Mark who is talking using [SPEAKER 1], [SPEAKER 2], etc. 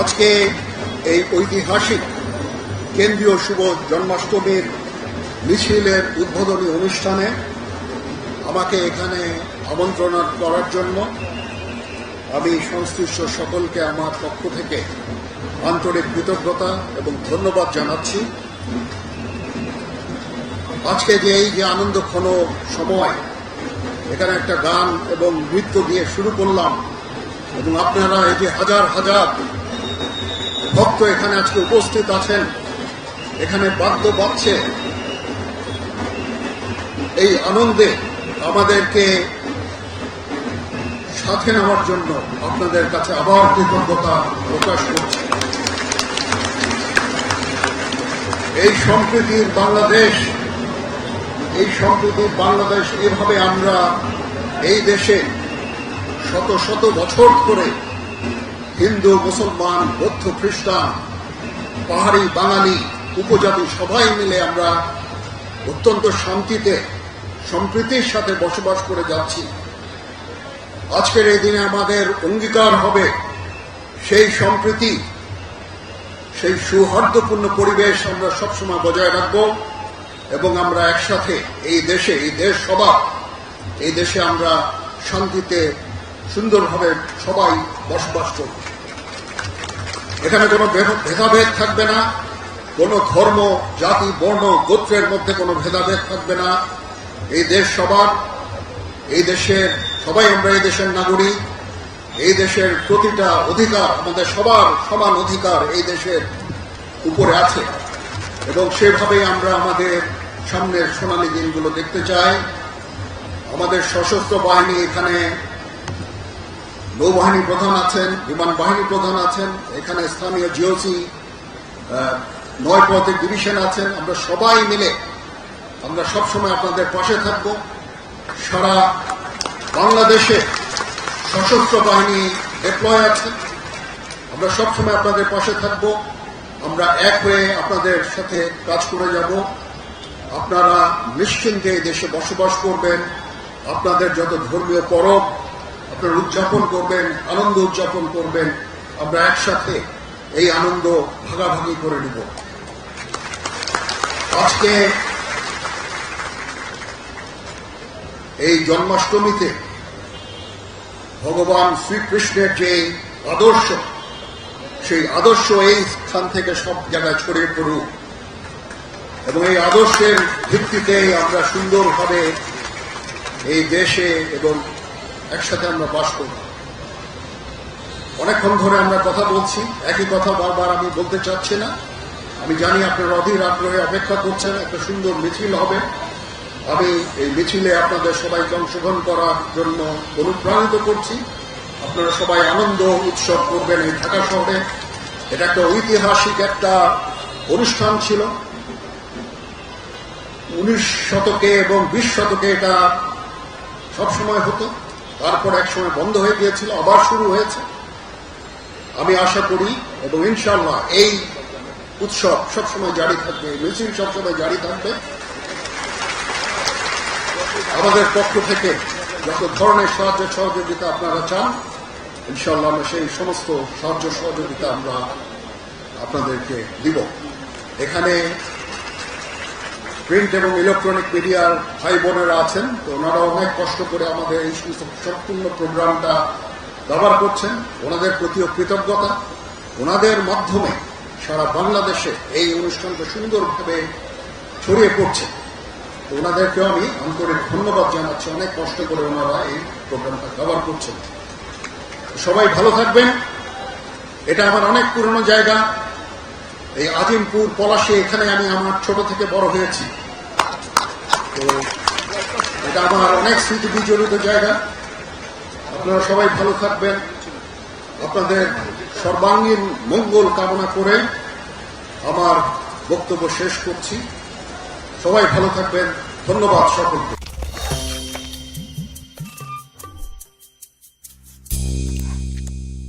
[SPEAKER 1] আজকে এই ঐতিহাসিক কেন্দ্রীয় শুভ জন্মাষ্টমীর মিছিলের উদ্বোধনী অনুষ্ঠানে আমাকে এখানে আমন্ত্রণ করার জন্য আমি সংশ্লিষ্ট সকলকে আমার পক্ষ থেকে আন্তরিক কৃতজ্ঞতা এবং ধন্যবাদ জানাচ্ছি। আজকে যে এই যে আনন্দক্ষণ সময়, এখানে একটা গান এবং নৃত্য দিয়ে শুরু করলাম এবং আপনারা এই যে হাজার হাজার ভক্ত এখানে আজকে উপস্থিত আছেন। এখানে বাদ্য বাজছে। এই আনন্দে আমাদেরকে সাথে নেওয়ার জন্য আপনাদের কাছে আবার কৃতজ্ঞতা প্রকাশ করছি। এই সম্প্রীতির বাংলাদেশ, এই সম্প্রীতির বাংলাদেশ এভাবে আমরা এই দেশে শত শত বছর ধরে হিন্দু, মুসলমান, বৌদ্ধ, খ্রিস্টান, পাহাড়ি, বাঙালি, উপজাতি সবাই মিলে আমরা অত্যন্ত শান্তিতে, সম্প্রীতির সাথে বসবাস করে যাচ্ছি। আজকের এই দিনে আমাদের অঙ্গীকার হবে সেই সম্প্রীতি, সেই সৌহার্দ্যপূর্ণ পরিবেশ আমরা সবসময় বজায় রাখব এবং আমরা একসাথে এই দেশে, এই দেশ সবার, এই দেশে আমরা শান্তিতে সুন্দরভাবে সবাই বসবাস করব। এখানে কোনো ভেদাভেদ থাকবে না। কোনো ধর্ম, জাতি, বর্ণ, গোত্রের মধ্যে কোনো ভেদাভেদ থাকবে না। এই দেশ সবার। এই দেশের সবাই আমরা এই দেশের নাগরিক। এই দেশের প্রতিটা অধিকার আমাদের সবার সমান অধিকার এই দেশের উপরে আছে। এবং সেভাবেই আমরা আমাদের সামনের সোনালী দিনগুলো দেখতে চাই। আমাদের সশস্ত্র বাহিনী এখানে নৌবাহিনী প্রধান আছেন, বিমান বাহিনী প্রধান আছেন, এখানে স্থানীয় জিওসি নয় পথের ডিভিশন আছেন। আমরা সবাই মিলে, আমরা সবসময় আপনাদের পাশে থাকব। সারা বাংলাদেশে সশস্ত্র বাহিনী ডেপ্লয় আছে। আমরা সবসময় আপনাদের পাশে থাকব। আমরা এক হয়ে আপনাদের সাথে কাজ করে যাব। আপনারা নিশ্চিন্তে দেশে বসবাস করবেন। আপনাদের যত ধর্মীয় পরব আপনারা উদযাপন করবেন, আনন্দ উদযাপন করবেন, আমরা একসাথে এই আনন্দ ভাগাভাগি করে নিব। আজকে এই জন্মাষ্টমীতে ভগবান শ্রীকৃষ্ণের যে আদর্শ, সেই আদর্শ এই স্থান থেকে সব জায়গায় ছড়িয়ে পড়ুক। এবং এই আদর্শের ভিত্তিতেই আমরা সুন্দরভাবে এই দেশে এবং একসাথে আমরা বাস করব। অনেকক্ষণ ধরে আমরা কথা বলছি, একই কথা বারবার আমি বলতে চাচ্ছি না। আমি জানি আপনারা অধীর আগ্রহে অপেক্ষা করছেন, একটা সুন্দর মিছিল হবে। আমি এই মিছিলে আপনাদের সবাইকে অংশগ্রহণ করার জন্য অনুপ্রাণিত করছি। আপনারা সবাই আনন্দ উৎসব করবেন এই ঢাকা শহরে। এটা একটা ঐতিহাসিক একটা অনুষ্ঠান ছিল। উনিশ শতকে এবং বিশ শতকে এটা সবসময় হতো। তারপর এক সময় বন্ধ হয়ে গিয়েছিল, আবার শুরু হয়েছে। আমি আশা করি এবং ইনশাল্লাহ এই উৎসব সবসময় জারি থাকবে, এই মিছিল সবসময় জারি থাকবে। আমাদের পক্ষ থেকে যত ধরনের সাহায্য সহযোগিতা আপনারা চান ইনশাল্লাহ আমরা সেই সমস্ত সাহায্য সহযোগিতা আমরা আপনাদেরকে দিব। এখানে প্রিন্ট এবং ইলেকট্রনিক মিডিয়ার ভাই বোনেরা আছেন, তো ওনারা অনেক কষ্ট করে আমাদের এই সম্পূর্ণ প্রোগ্রামটা ব্যবহার করছেন। ওনাদের প্রতিও কৃতজ্ঞতা। ওনাদের মাধ্যমে সারা বাংলাদেশে এই অনুষ্ঠানটা সুন্দরভাবে ছড়িয়ে পড়ছে। তো ওনাদেরকেও আমি আন্তরিক ধন্যবাদ জানাচ্ছি। অনেক কষ্ট করে ওনারা এই প্রোগ্রামটা ব্যবহার করছেন। সবাই ভালো থাকবেন। এটা আমার অনেক পুরনো জায়গা। এই আজিমপুর পলাশে এখানে আমি আমার ছোট থেকে বড় হয়েছি। তো এটা আমার অনেক স্মৃতি বিজড়িত জায়গা। আপনারা সবাই ভালো থাকবেন। আপনাদের সর্বাঙ্গীন মঙ্গল কামনা করে আমার বক্তব্য শেষ করছি। সবাই ভালো থাকবেন। ধন্যবাদ সকলকে।